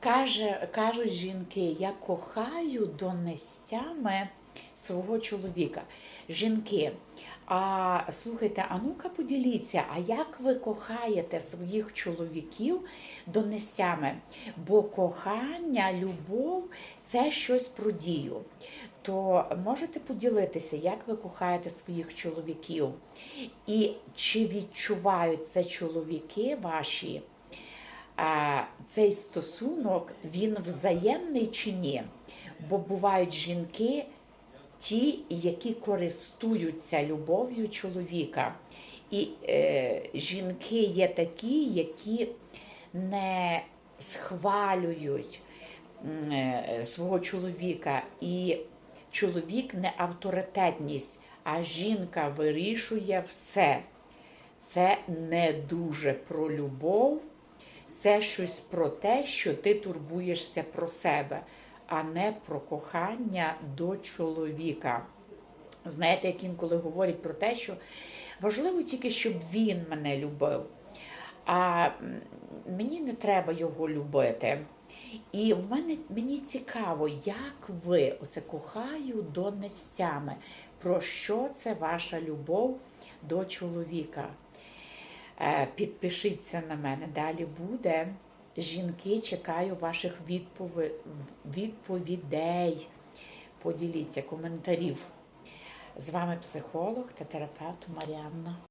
Каже, кажуть жінки, я кохаю донестями свого чоловіка. Жінки, а слухайте, а ну-ка поділіться, а як ви кохаєте своїх чоловіків донестями? Бо кохання, любов це щось про дію. То можете поділитися, як ви кохаєте своїх чоловіків? І чи відчувають це чоловіки ваші? А, цей стосунок він взаємний чи ні? Бо бувають жінки, ті, які користуються любов'ю чоловіка. І е, жінки є такі, які не схвалюють е, свого чоловіка. І чоловік не авторитетність, а жінка вирішує все. Це не дуже про любов, це щось про те, що ти турбуєшся про себе, а не про кохання до чоловіка. Знаєте, як інколи говорять про те, що важливо тільки, щоб він мене любив, а мені не треба його любити. І в мене мені цікаво, як ви оце кохаю донестями, про що це ваша любов до чоловіка. Е, Підпишіться на мене, далі буде. Жінки, чекаю ваших відпові... відповідей. Поділіться коментарів. З вами психолог та терапевт Маріанна.